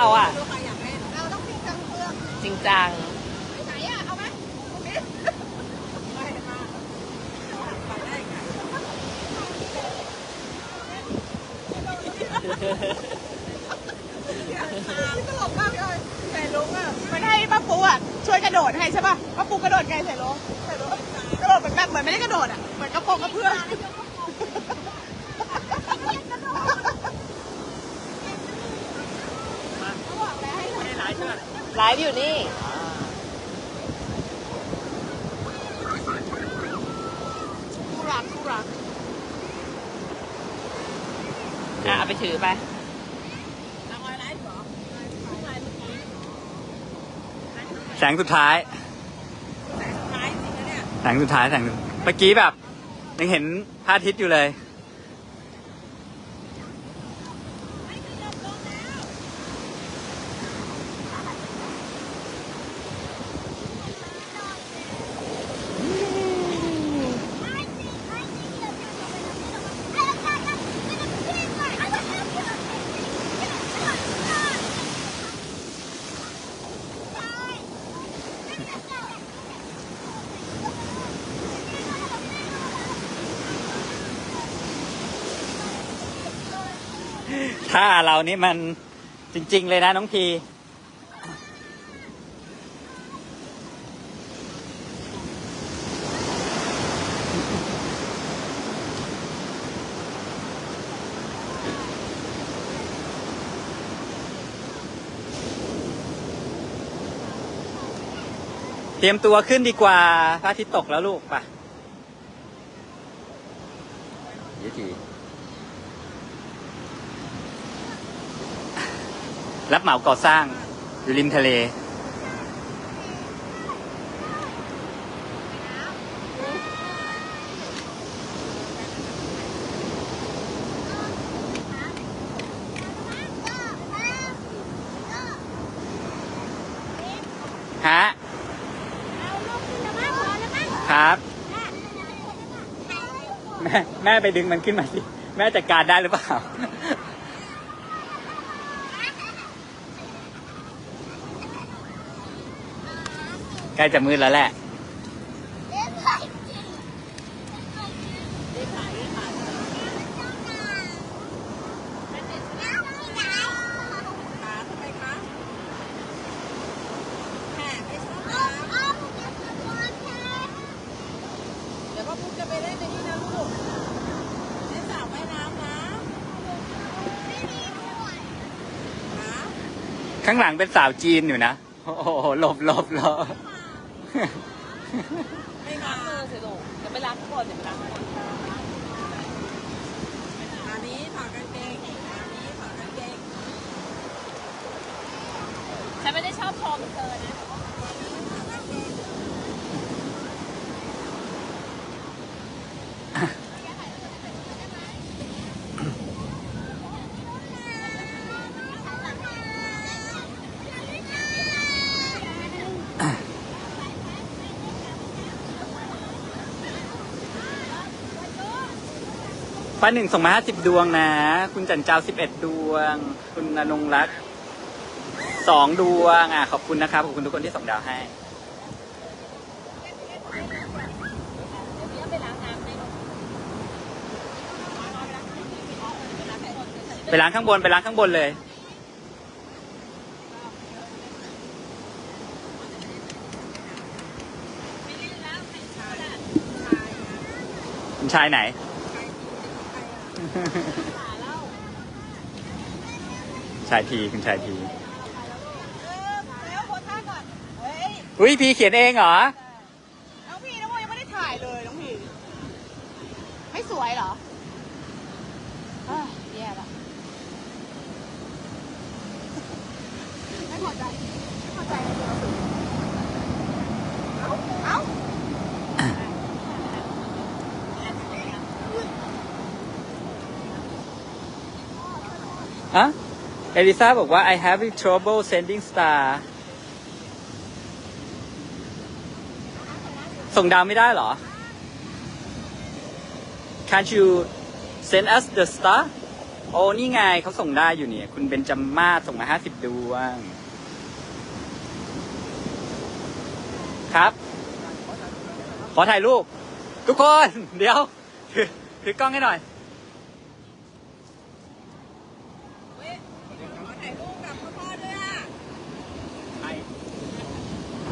เราอะดูใครอยากเล่นเราต้องพิงจังเพื่อนจริงจังไหนอะเอาไหมตรงนี้ไม่มาไปได้ค่ะตลกมากเลยใส่ลุงอะไม่ได้ป้าปูอะช่วยกระโดดให้ใช่ป่ะป้าปูกระโดดไงใส่ลุงใส่ลุงกระโดดเหมือนแบบเหมือนไม่ได้กระโดดอะเหมือนกระโปรงกระเพื่อ ไลฟ์อยู่นี่ คู่รักคู่รักอะเอาไปถือไปเอาไว้ไลฟ์เหรอไลฟ์เมื่อกี้แสงสุดท้ายแต่สุดท้ายจริงนะเนี่ย แสงสุดท้ายแสงสุดเมื่อกี้แบบยังเห็นพระอาทิตย์อยู่เลย ถ้าเรานี่มันจริง ๆ เลยนะน้องพีเตรียมตัวขึ้นดีกว่าพระอาทิตย์ตกแล้วลูกไปยี่ที รับเหมาก่อสร้างอยู่ริมทะเล ฮะ ครับ แม่แม่ไปดึงมันขึ้นมาสิ แม่จัดการได้หรือเปล่า ใกล้จะมืดแล้วแหละขาทำไมคะแม่ไม่ชอบน้ำเดี๋ยวพ่อปุ๊กจะไปเล่นในนี้นะลูกเล่นสระว่ายน้ำนะนะข้างหลังเป็นสาวจีนอยู่นะ โอ้โหหลบหลบหลบ ไม่มาล้างมือสิลูกเดี๋ยวไปล้างข้างบนเดี๋ยวไปล้างข้างบนอันนี้ถอดกางเกงอันนี้ถอดกางเกงฉันไม่ได้ชอบชมเธอ ป้าหนึ่งส่งมาห้าสิบดวงนะ คุณจันเจ้าสิบเอ็ดดวง คุณอนงรักสองดวงอะขอบคุณนะครับขอบคุณทุกคนที่ส่งดาวให้ ไปล้างข้างบนไปล้างข้างบนเลย คุณชายไหน ชายทีคุณชายทีเออแล้วโพสท่าก่อนเฮ้ยอุ้ยพีเขียนเองเหรอ น้องพี่น้องโมยังไม่ได้ถ่ายเลยน้องพี่ไม่สวยเหรอเอ้ยแย่ละไม่พอใจ ไม่พอใจในตัวเราเอ้าเอ้า อะเอลิซาบอกว่า I have trouble sending star ส่งดาวไม่ได้เหรอ Can't you send us the star โอ้นี่ไงเขาส่งได้อยู่เนี่ย คุณเบนจามาส่งมาห้าสิบดวง ครับ ขอถ่ายรูป ทุกคน เดี๋ยว ถือกล้องให้หน่อย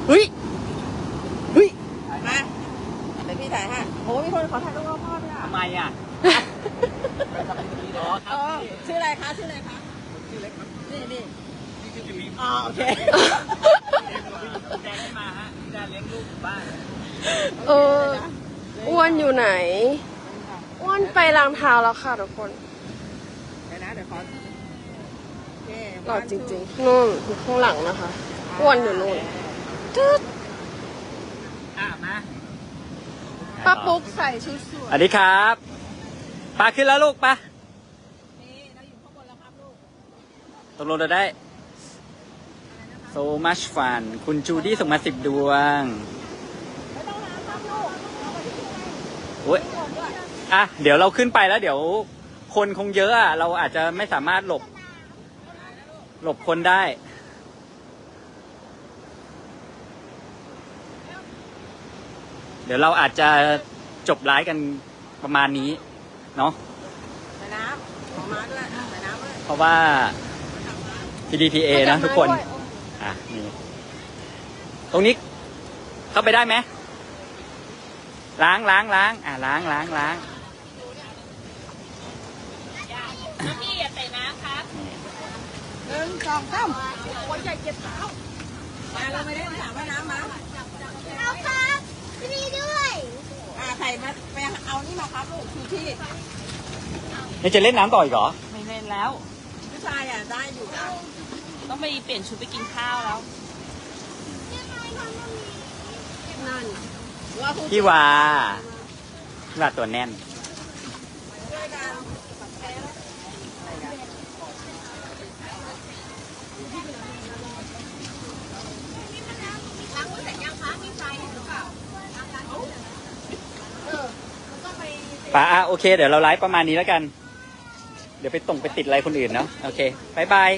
เฮ้ย เฮ้ย มาเดี๋ยวพี่ถ่ายให้โอ้มีคนขอถ่ายรูปกับพ่อด้วยอะ ทำ ไมอะเออชื่ออะไรคะ ชื่ออะไรคะ ชื่อเล็กครับนี่นี่อ๋อโอเคแดงไม่มาฮะแดงเลี้ยงลูกอยู่บ้านเอออ้วนอยู่ไหน อ้วนไปล้างเท้าแล้วค่ะทุกคนเดี๋ยวนะเดี๋ยวขอโอเคหล่อจริงๆนู่นอยู่ข้างหลังนะคะ อ้วนอยู่นู่นตึ๊ดอะมา ป้าปุ๊กใส่ชุดสวยสวัสดีครับปลาขึ้นแล้วลูกปลานี่เราอยู่ข้างบนแล้วครับลูกตกลงเราได้ so much fun คุณจูดี้ส่งมาสิบดวงไม่ต้องน้ำครับลูกโอ้ยอะเดี๋ยวเราขึ้นไปแล้ว เดี๋ยว คนคงเยอะอะเราอาจจะไม่สามารถหลบ หลบคนได้ เดี๋ยวเราอาจจะจบไลฟ์กันประมาณนี้เนาะใส่น้ำขอมาด้วยใส่น้ำด้วยเพราะว่า PDPA นะทุกคนอะนี่ตรงนี้เข้าไปได้ไหมล้างล้างล้างอะล้างล้างล้างแล้วพี่อย่าใส่น้ำครับหนึ่งสองสามคนใหญ่เจ็บเท้ามาเราไม่ได้ถามว่าน้ำมา เอาครับพี่ด้วย อ่าใส่มาไปเอานี่มา ครับลูกชูชีพนี่จะเล่นน้ำต่ออีกเหรอ ไม่เล่นแล้ว ผู้ชายอะได้อยู่นะต้องไปเปลี่ยนชุดไปกินข้าวแล้ว นั่นว่าผู้ พี่วาพี่วาตัวแน่น ช่วยกัน ป่าอะโอเค เดี๋ยวเราไลฟ์ประมาณนี้แล้วกัน เดี๋ยวไปตรงไปติดอะไรคนอื่นเนาะโอเคบายบาย